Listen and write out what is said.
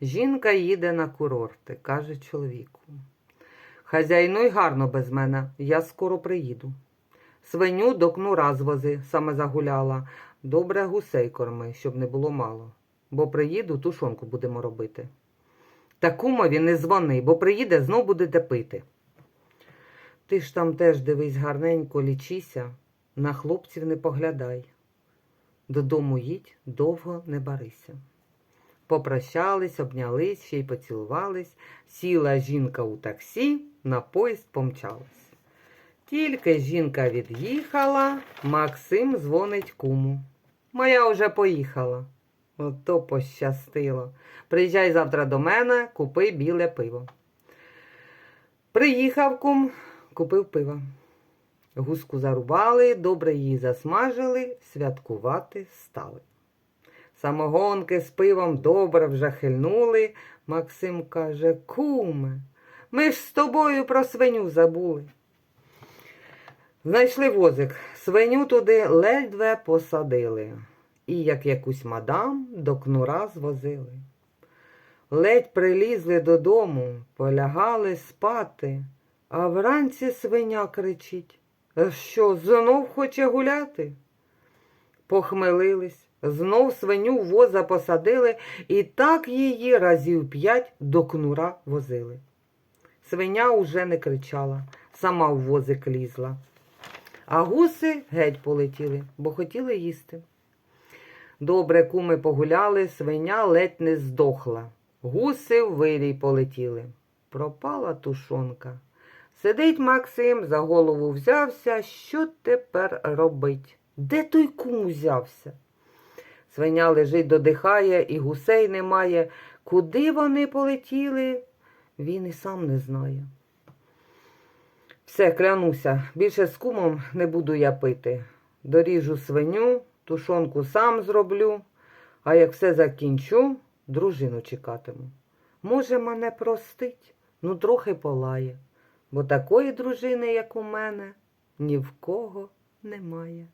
Жінка їде на курорти, каже чоловіку. Хазяйнуй гарно без мене, я скоро приїду. Свиню до кнура звози, саме загуляла. Добре гусей корми, щоб не було мало. Бо приїду, тушонку будемо робити. Та кумові не дзвони, бо приїде, знов будете пити. Ти ж там теж дивись гарненько, лічися, на хлопців не поглядай. Додому їдь, довго не барися. Попрощались, обнялись, ще й поцілувались. Сіла жінка у таксі, на поїзд помчалась. Тільки жінка від'їхала, Максим дзвонить куму. Моя вже поїхала. Ото пощастило. Приїжджай завтра до мене, купи біле пиво. Приїхав кум, купив пиво. Гуску зарубали, добре її засмажили, святкувати стали. Самогонки з пивом добре вже хильнули. Максим каже, куме, ми ж з тобою про свиню забули. Знайшли возик, свиню туди ледве посадили, і як якусь мадам до кнура звозили. Ледь прилізли додому, полягали спати, а вранці свиня кричить. «Е, Що, знов хоче гуляти? Похмелились, знов свиню в воза посадили і так її разів п'ять до кнура возили. Свиня уже не кричала, сама в возик лізла. А гуси геть полетіли, бо хотіли їсти. Добре куми погуляли, свиня ледь не здохла. Гуси в вирій полетіли. Пропала тушонка. Сидить Максим, за голову взявся. Що тепер робить? Де той кум взявся? Свиня лежить, додихає, і гусей немає. Куди вони полетіли, він і сам не знає. Все, клянуся, більше з кумом не буду я пити. Доріжу свиню, тушонку сам зроблю, а як все закінчу, дружину чекатиму. Може, мене простить, ну трохи полає, бо такої дружини, як у мене, ні в кого немає.